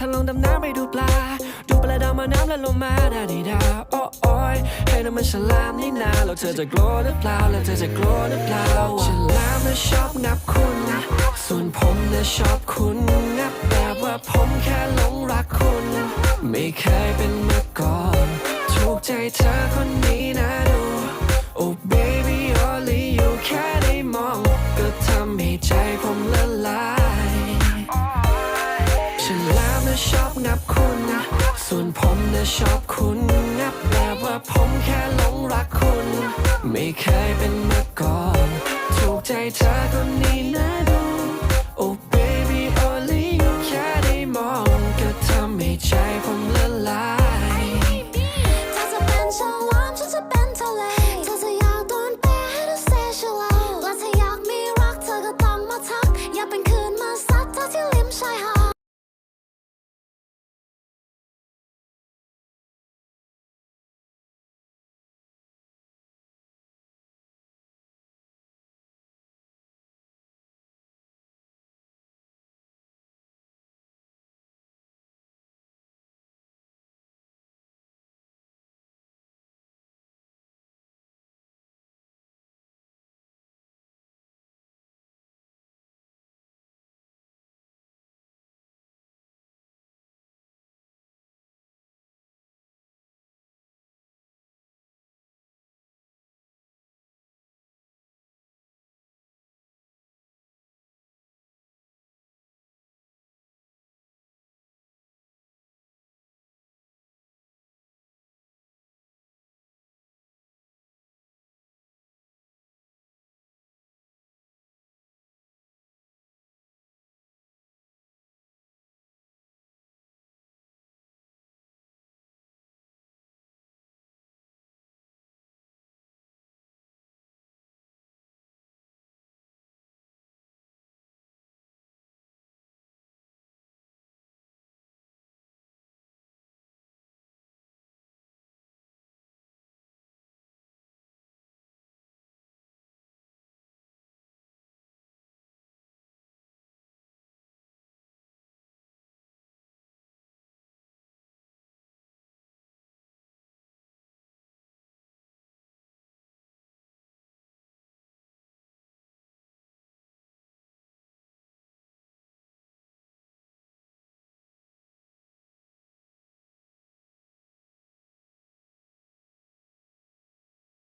ถ้าลงดำน้ำไปดูปลา ดูปลาดาวมาน้ำและลงมาดาดีดาโอ้โอ้ยให้น้ำมันฉลามนี่นาแล้วเธอจะกลัวหรือเปล่าแล้วเธอจะกลัวหรือเปล่าฉลามน่ะชอบงับคุณส่วนผมน่ะชอบคุณงับแบบว่าผมแค่หลงรักคุณ ไม่เคยเป็นมาก่อน ถูกใจเธอคนนี้นะ ส่วนผมนะชอบคุณนับแบบว่าผมแค่หลงรักคุณ ไม่เคยเป็นมาก่อน ถูกใจเธอคนนี้นะ